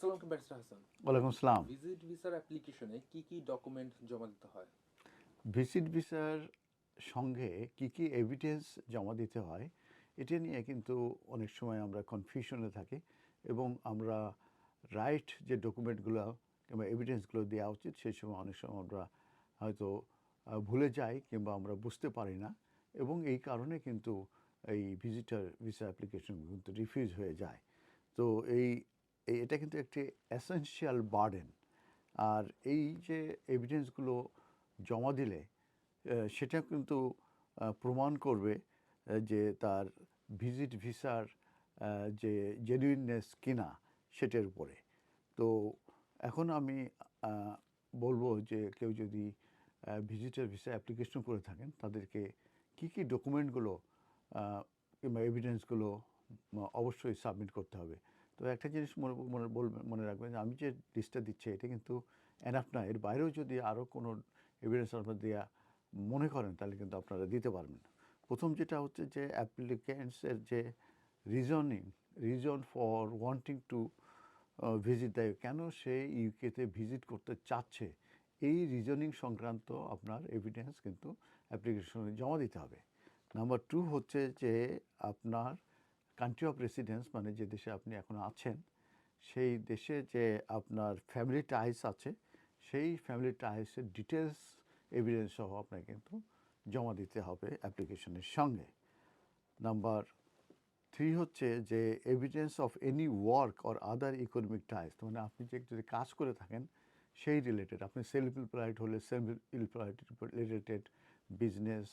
আসসালামু আলাইকুম হাসান। ওয়ালাইকুম আসসালাম। ভিজিট ভিসার অ্যাপ্লিকেশনে কি কি ডকুমেন্ট জমা দিতে হয়? ভিজিট ভিসার সঙ্গে কি কি এভিডেন্স জমা দিতে হয় এটা নিয়ে কিন্তু অনেক সময় আমরা কনফিউশনে থাকি এবং আমরা রাইট যে ডকুমেন্টগুলো কিংবা এভিডেন্সগুলো দেওয়া উচিত সেই সময় অনেক সময় আমরা হয়তো ভুলে যাই কিংবা আমরা বুঝতে পারি না এবং এই কারণে কিন্তু এই ভিজিটার ভিসা অ্যাপ্লিকেশন কিন্তু রিফিউজ হয়ে যায়। তো এই- এটা কিন্তু একটি এসেনশিয়াল বার্ডেন আর এই যে এভিডেন্সগুলো জমা দিলে সেটা কিন্তু প্রমাণ করবে যে তার ভিজিট ভিসার যে জেনুইননেস কিনা সেটার উপরে। তো এখন আমি বলব যে কেউ যদি ভিজিটার ভিসা অ্যাপ্লিকেশন করে থাকেন, তাদেরকে কি কি ডকুমেন্টগুলো কিংবা এভিডেন্সগুলো অবশ্যই সাবমিট করতে হবে। তো একটা জিনিস মনে মনে বলবেন মনে রাখবেন যে আমি যে লিস্টটা দিচ্ছি এটা কিন্তু এনাফ না। এর বাইরেও যদি আরও কোনো এভিডেন্স আপনার দেওয়া মনে করেন, তাহলে কিন্তু আপনারা দিতে পারবেন প্রথম যেটা হচ্ছে যে অ্যাপ্লিকেন্টসের যে reasoning reason for wanting to visit দেয় কেন সে ইউকেতে ভিজিট করতে চাচ্ছে, এই রিজনিং সংক্রান্ত আপনার এভিডেন্স কিন্তু অ্যাপ্লিকেশনে জমা দিতে হবে। নাম্বার টু হচ্ছে যে আপনার কান্ট্রি অফ রেসিডেন্স মানে যে দেশে আপনি এখন আছেন, সেই দেশে যে আপনার ফ্যামিলি টাইস আছে, সেই ফ্যামিলি টাইসের ডিটেলস এভিডেন্স সহ আপনাকে কিন্তু জমা দিতে হবে অ্যাপ্লিকেশনের সঙ্গে। নাম্বার থ্রি হচ্ছে যে evidence of any work or other economic ties মানে আপনি যে যদি কাজ করে থাকেন, সেই রিলেটেড আপনি সেলফ এমপ্লয়েড হলে সেলফ এমপ্লয়েড রিলেটেড বিজনেস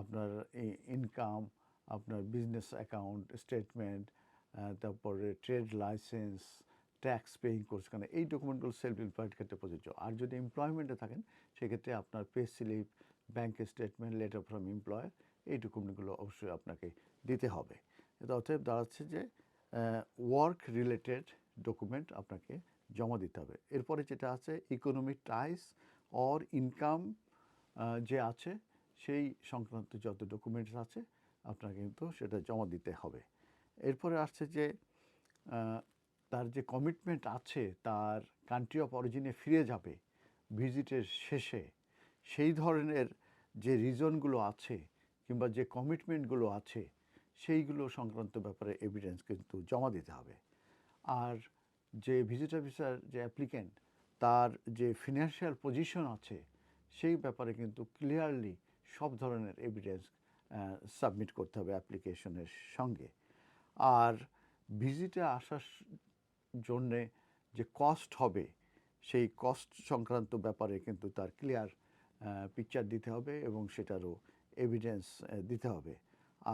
আপনার ইনকাম আপনার বিজনেস অ্যাকাউন্ট স্টেটমেন্ট তারপরে ট্রেড লাইসেন্স ট্যাক্স পেইং করছে কেন এই ডকুমেন্টগুলো সেলফ এমপ্লয়েড ক্ষেত্রে প্রযোজ্য। আর যদি এমপ্লয়মেন্টে থাকেন, সেক্ষেত্রে আপনার pay slip bank statement letter from employer এই ডকুমেন্টগুলো অবশ্যই আপনাকে দিতে হবে। এটা অতএব দাঁড়াচ্ছে যে ওয়ার্ক রিলেটেড ডকুমেন্ট আপনাকে জমা দিতে হবে। এরপরে যেটা আছে ইকোনমিক টাইস অর ইনকাম যে আছে, সেই সংক্রান্ত যত ডকুমেন্টস আছে আপনাকে কিন্তু সেটা জমা দিতে হবে। এরপরে আসছে যে তার যে কমিটমেন্ট আছে, তার কান্ট্রি অফ অরিজিনে ফিরে যাবে ভিজিটের শেষে, সেই ধরনের যে রিজনগুলো আছে কিংবা যে কমিটমেন্টগুলো আছে, সেইগুলো সংক্রান্ত ব্যাপারে এভিডেন্স কিন্তু জমা দিতে হবে। আর যে ভিজিটার ভিসার যে অ্যাপ্লিক্যান্ট তার যে ফিনান্সিয়াল পজিশন আছে, সেই ব্যাপারে কিন্তু ক্লিয়ারলি সব ধরনের এভিডেন্স সাবমিট করতে হবে অ্যাপ্লিকেশনের সঙ্গে। আর ভিজিটে আসার জন্যে যে কস্ট হবে, সেই কস্ট সংক্রান্ত ব্যাপারে কিন্তু তার ক্লিয়ার পিকচার দিতে হবে এবং সেটারও এভিডেন্স দিতে হবে।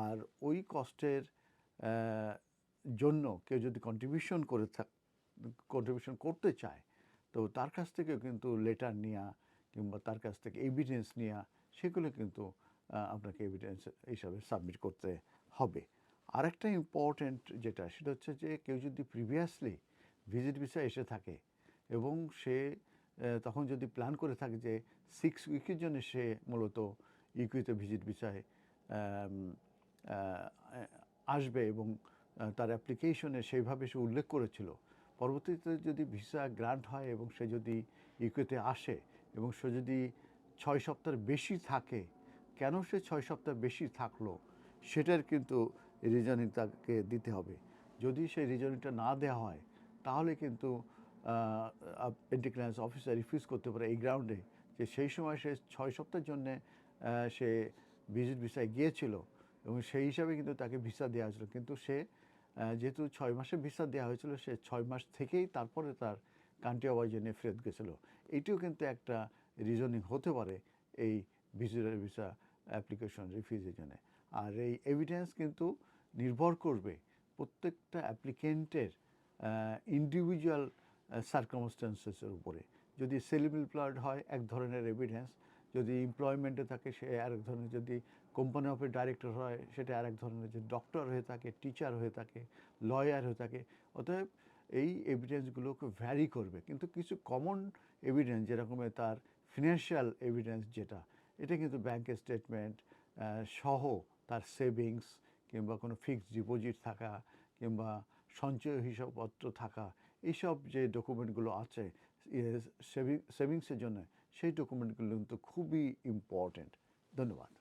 আর ওই কস্টের জন্য কেউ যদি কন্ট্রিবিউশন করে থাক কন্ট্রিবিউশন করতে চায়, তো তার কাছ থেকে কিন্তু লেটার নেওয়া কিংবা তার কাছ থেকে এভিডেন্স নেওয়া সেগুলো কিন্তু আপনাকে এভিডেন্স হিসাবে সাবমিট করতে হবে। আরেকটা ইম্পর্ট্যান্ট যেটা, সেটা হচ্ছে যে কেউ যদি প্রিভিয়াসলি ভিজিট ভিসা এসে থাকে এবং সে তখন যদি প্ল্যান করে থাকে যে সিক্স উইকের জন্য সে মূলত ইউকিতে ভিজিট ভিসায় আসবে এবং তার অ্যাপ্লিকেশনে সেইভাবে সে উল্লেখ করেছিল, পরবর্তীতে যদি ভিসা গ্রান্ট হয় এবং সে যদি ইউকেতে আসে এবং সে যদি ছয় সপ্তাহের বেশি থাকে কেন সে ছয় সপ্তাহ বেশি থাকল, সেটার কিন্তু রিজনিং তাকে দিতে হবে। যদি সেই রিজনিংটা না দেওয়া হয়, তাহলে কিন্তু এন্টি ক্লিয়ারেন্স অফিসার রিফিউজ করতে পারে এই গ্রাউন্ডে যে সেই সময় সে ছয় সপ্তাহের জন্যে সে ভিজিট ভিসায় গিয়েছিল এবং সেই হিসাবে কিন্তু তাকে ভিসা দেওয়া হয়েছিল। কিন্তু সে যেহেতু ছয় মাসে ভিসা দেওয়া হয়েছিল, সে ছয় মাস থেকেই তারপরে তার কান্ট্রি অফ অরিজিনে ফেরত গেছিল। এইটিও কিন্তু একটা রিজনিং হতে পারে এই ভিজিটার ভিসা অ্যাপ্লিকেশন রিফিউজের জন্য। আর এই এভিডেন্স কিন্তু নির্ভর করবে প্রত্যেকটা অ্যাপ্লিকেন্টের ইন্ডিভিজুয়াল সার্কামস্টেন্সেসের উপরে। যদি সেলিম এমপ্লয়েড হয়, এক ধরনের এভিডেন্স যদি এমপ্লয়মেন্টে থাকে, সে আরেক ধরনের। যদি কোম্পানি অফ ডাইরেক্টর হয়, সেটা আরেক ধরনের। যে ডক্টর হয়ে থাকে টিচার হয়ে থাকে লয়ার হয়ে থাকে, অতএব এই এভিডেন্সগুলোকে ভ্যারি করবে। কিন্তু কিছু কমন এভিডেন্স যেরকম তার ফিনান্সিয়াল এভিডেন্স যেটা এটা কিন্তু ব্যাংকের স্টেটমেন্ট সহ তার সেভিংস কিংবা কোনো ফিক্সড ডিপোজিট থাকা কিংবা সঞ্চয় হিসাবপত্র থাকা এইসব যে ডকুমেন্টগুলো আছে সেভিং সেভিংসের জন্য সেই ডকুমেন্টগুলো কিন্তু খুবই ইম্পর্ট্যান্ট ধন্যবাদ।